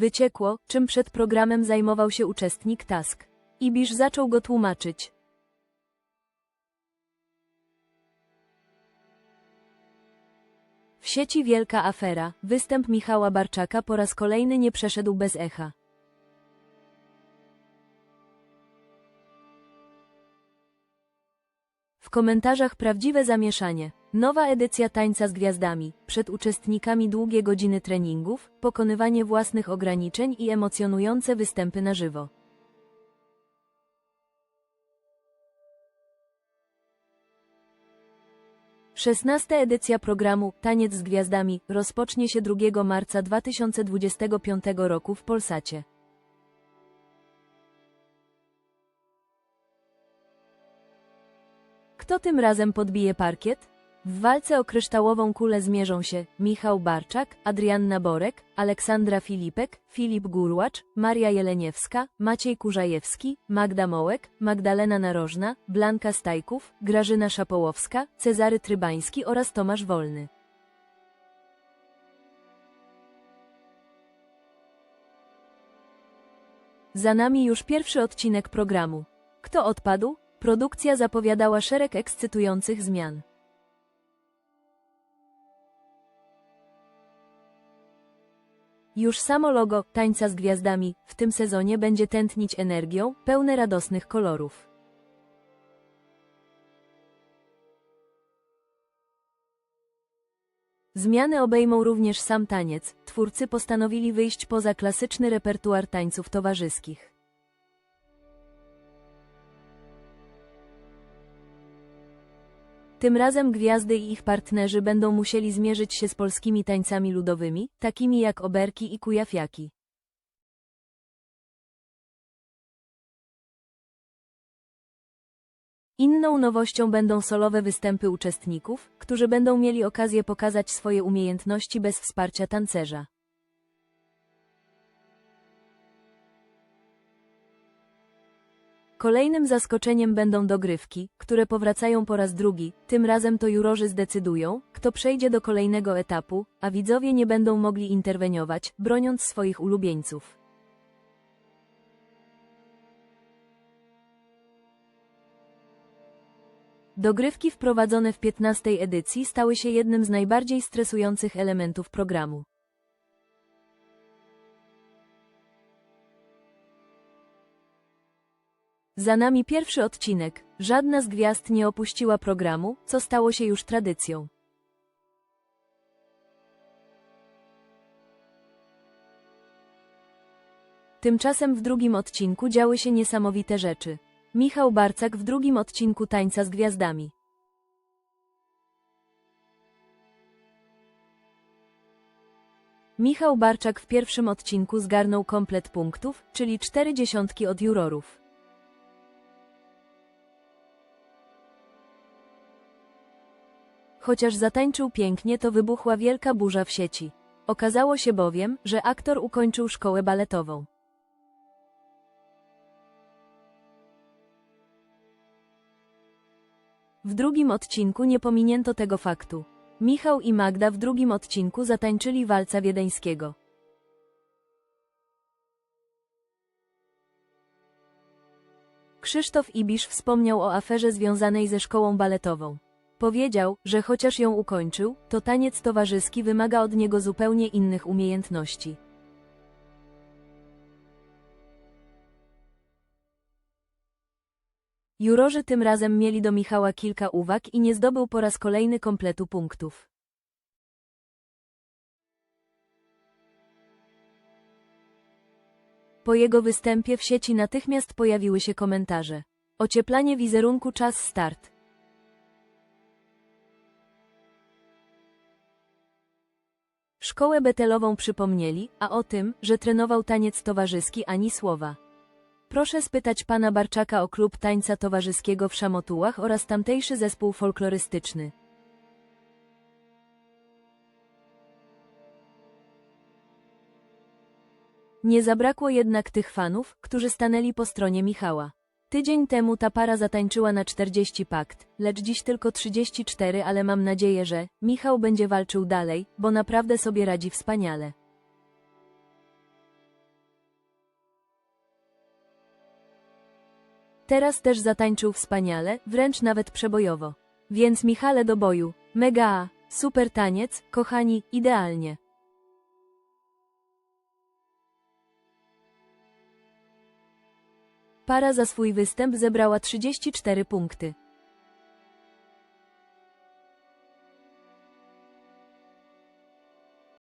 Wyciekło, czym przed programem zajmował się uczestnik Task. Ibisz zaczął go tłumaczyć. W sieci wielka afera. Występ Michała Barczaka po raz kolejny nie przeszedł bez echa. W komentarzach prawdziwe zamieszanie. Nowa edycja Tańca z Gwiazdami. Przed uczestnikami długie godziny treningów, pokonywanie własnych ograniczeń i emocjonujące występy na żywo. Szesnasta edycja programu Taniec z Gwiazdami rozpocznie się 2 marca 2025 roku w Polsacie. Kto tym razem podbije parkiet? W walce o kryształową kulę zmierzą się Michał Barczak, Adrianna Borek, Aleksandra Filipek, Filip Gurłacz, Maria Jeleniewska, Maciej Kurzajewski, Magda Mołek, Magdalena Narożna, Blanka Stajków, Grażyna Szapołowska, Cezary Trybański oraz Tomasz Wolny. Za nami już pierwszy odcinek programu. Kto odpadł? Produkcja zapowiadała szereg ekscytujących zmian. Już samo logo Tańca z Gwiazdami w tym sezonie będzie tętnić energią, pełne radosnych kolorów. Zmiany obejmą również sam taniec. Twórcy postanowili wyjść poza klasyczny repertuar tańców towarzyskich. Tym razem gwiazdy i ich partnerzy będą musieli zmierzyć się z polskimi tańcami ludowymi, takimi jak oberki i kujafiaki. Inną nowością będą solowe występy uczestników, którzy będą mieli okazję pokazać swoje umiejętności bez wsparcia tancerza. Kolejnym zaskoczeniem będą dogrywki, które powracają po raz drugi, tym razem to jurorzy zdecydują, kto przejdzie do kolejnego etapu, a widzowie nie będą mogli interweniować, broniąc swoich ulubieńców. Dogrywki wprowadzone w 15 edycji stały się jednym z najbardziej stresujących elementów programu. Za nami pierwszy odcinek. Żadna z gwiazd nie opuściła programu, co stało się już tradycją. Tymczasem w drugim odcinku działy się niesamowite rzeczy. Michał Barcak w drugim odcinku Tańca z Gwiazdami. Michał Barczak w pierwszym odcinku zgarnął komplet punktów, czyli cztery dziesiątki od jurorów. Chociaż zatańczył pięknie, to wybuchła wielka burza w sieci. Okazało się bowiem, że aktor ukończył szkołę baletową. W drugim odcinku nie pominięto tego faktu. Michał i Magda w drugim odcinku zatańczyli walca wiedeńskiego. Krzysztof Ibisz wspomniał o aferze związanej ze szkołą baletową. Powiedział, że chociaż ją ukończył, to taniec towarzyski wymaga od niego zupełnie innych umiejętności. Jurorzy tym razem mieli do Michała kilka uwag i nie zdobył po raz kolejny kompletu punktów. Po jego występie w sieci natychmiast pojawiły się komentarze. Ocieplanie wizerunku czas start. Szkołę betelową przypomnieli, a o tym, że trenował taniec towarzyski ani słowa. Proszę spytać pana Barczaka o klub tańca towarzyskiego w Szamotułach oraz tamtejszy zespół folklorystyczny. Nie zabrakło jednak tych fanów, którzy stanęli po stronie Michała. Tydzień temu ta para zatańczyła na 40 pakt, lecz dziś tylko 34, ale mam nadzieję, że Michał będzie walczył dalej, bo naprawdę sobie radzi wspaniale. Teraz też zatańczył wspaniale, wręcz nawet przebojowo. Więc Michale do boju, mega, super taniec, kochani, idealnie. Para za swój występ zebrała 34 punkty.